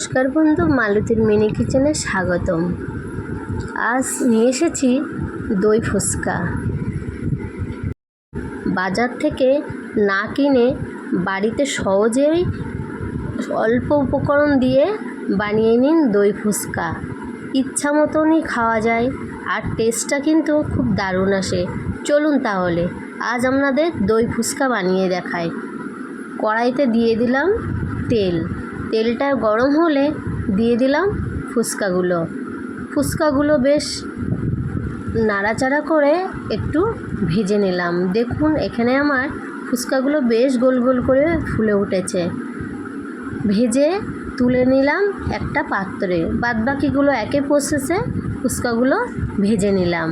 নমস্কার বন্ধু, মালতীর মিনি কিচেনে স্বাগতম। আজ নিয়ে এসেছি দই ফুচকা। বাজার থেকে না কিনে বাড়িতে সহজেই অল্প উপকরণ দিয়ে বানিয়ে নিন দই ফুচকা। ইচ্ছা মতনই খাওয়া যায় আর টেস্টটা কিন্তু খুব দারুণ আসে। চলুন তাহলে, আজ আপনাদের দই ফুচকা বানিয়ে দেখাই। কড়াইতে দিয়ে দিলাম তেল। তেলটা গরম হলে দিয়ে দিলাম ফুচকাগুলো। ফুচকাগুলো বেশ নাড়াচাড়া করে একটু ভেজে নিলাম। দেখুন, এখানে আমার ফুচকাগুলো বেশ গোল গোল করে ফুলে উঠেছে। ভেজে তুলে নিলাম একটা পাত্রে। বাদবাকিগুলো একে প্রসেসে ফুচকাগুলো ভেজে নিলাম।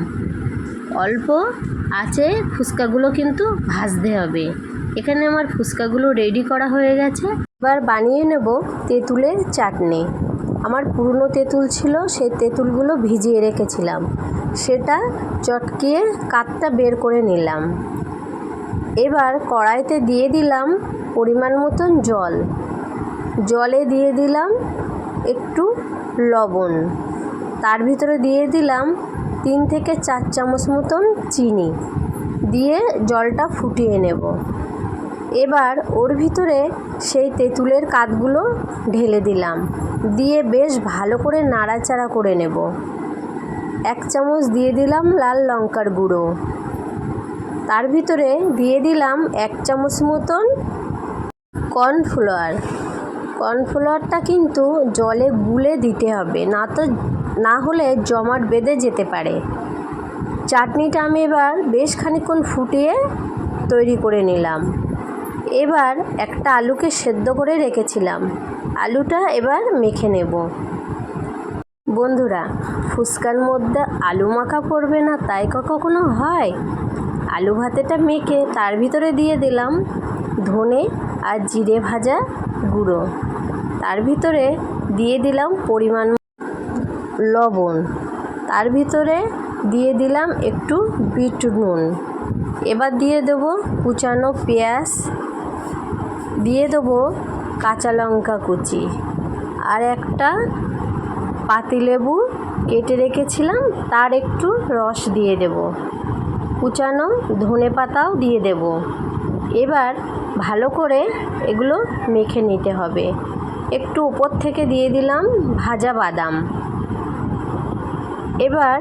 অল্প আছে ফুচকাগুলো কিন্তু ভাজতে হবে। এখানে আমার ফুচকাগুলো রেডি করা হয়ে গেছে। এবার বানিয়ে নেব তেঁতুলের চাটনি। আমার পুরনো তেঁতুল ছিল, সেই তেঁতুলগুলো ভিজিয়ে রেখেছিলাম। সেটা চটকিয়ে কাঠটা বের করে নিলাম। এবার কড়াইতে দিয়ে দিলাম পরিমাণ মতন জল। জলে দিয়ে দিলাম একটু লবণ। তার ভিতরে দিয়ে দিলাম তিন থেকে চার চামচ মতন চিনি। দিয়ে জলটা ফুটিয়ে নেব। এবার ওর ভিতরে সেই তেঁতুলের কাঠগুলো ঢেলে দিলাম। দিয়ে বেশ ভালো করে নাড়াচাড়া করে নেব। এক চামচ দিয়ে দিলাম লাল লঙ্কার গুঁড়ো। তার ভিতরে দিয়ে দিলাম এক চামচ মতন কর্নফ্লাওয়ার। কর্নফ্লাওয়ারটা কিন্তু জলে গুলে দিতে হবে, না তো, না হলে জমাট বেঁধে যেতে পারে। চাটনিটা আমি এবার বেশ খানিক্ষণ ফুটিয়ে তৈরি করে নিলাম। এবার একটা আলুকে সেদ্ধ করে রেখেছিলাম। আলুটা এবার মেখে নেব। বন্ধুরা, ফুচকার মধ্যে আলু মাখা পড়বে না তাই কখনো হয়? আলু ভাতেটা মেখে তার ভিতরে দিয়ে দিলাম ধনে আর জিরে ভাজা গুঁড়ো। তার ভিতরে দিয়ে দিলাম পরিমাণ লবণ। তার ভিতরে দিয়ে দিলাম একটু বিট নুন। এবার দিয়ে দেবো কুচানো পেঁয়াজ দিয়ে দেবো কাঁচা লঙ্কা কুচি। আর একটা পাতিলেবু কেটে রেখেছিলাম, তার একটু রস দিয়ে দেব। কুচানো ধনে পাতাও দিয়ে দেব। এবার ভালো করে এগুলো মেখে নিতে হবে। একটু উপর থেকে দিয়ে দিলাম ভাজা বাদাম। এবার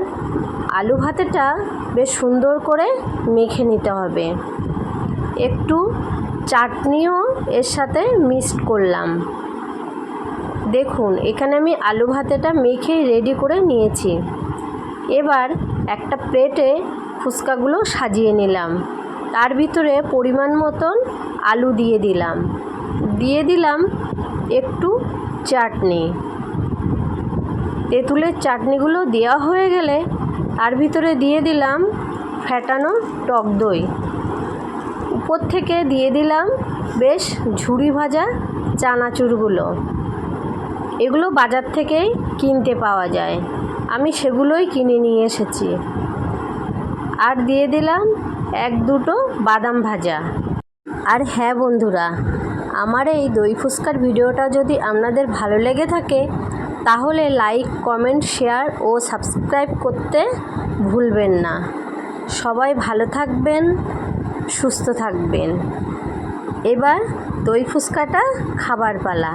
আলু ভাতেটা বেশ সুন্দর করে মেখে নিতে হবে। একটু চাটনিও এর সাথে মিক্সড করলাম। দেখুন, এখানে আমি আলু ভাতেটা মেখে রেডি করে নিয়েছি। এবার একটা প্লেটে ফুচকাগুলো সাজিয়ে নিলাম। তার ভিতরে পরিমাণ মতন আলু দিয়ে দিলাম। দিয়ে দিলাম একটু চাটনি। তেঁতুলের চাটনিগুলো দেওয়া হয়ে গেলে তার ভিতরে দিয়ে দিলাম ফ্যাটানো টক দই। উপর থেকে দিয়ে দিলাম বেশ ঝুড়ি ভাজা চানাচুরগুলো। এগুলো বাজার থেকেই কিনতে পাওয়া যায়। আমি সেগুলোই কিনে নিয়ে এসেছি। আর দিয়ে দিলাম এক দুটো বাদাম ভাজা। আর হ্যাঁ বন্ধুরা, আমার এই দই ফুচকার ভিডিওটা যদি আপনাদের ভালো লেগে থাকে, তাহলে লাইক, কমেন্ট, শেয়ার ও সাবস্ক্রাইব করতে ভুলবেন না। সবাই ভালো থাকবেন। সুস্থ থাকবেন। এবার দই ফুচকাটা খাবার পালা।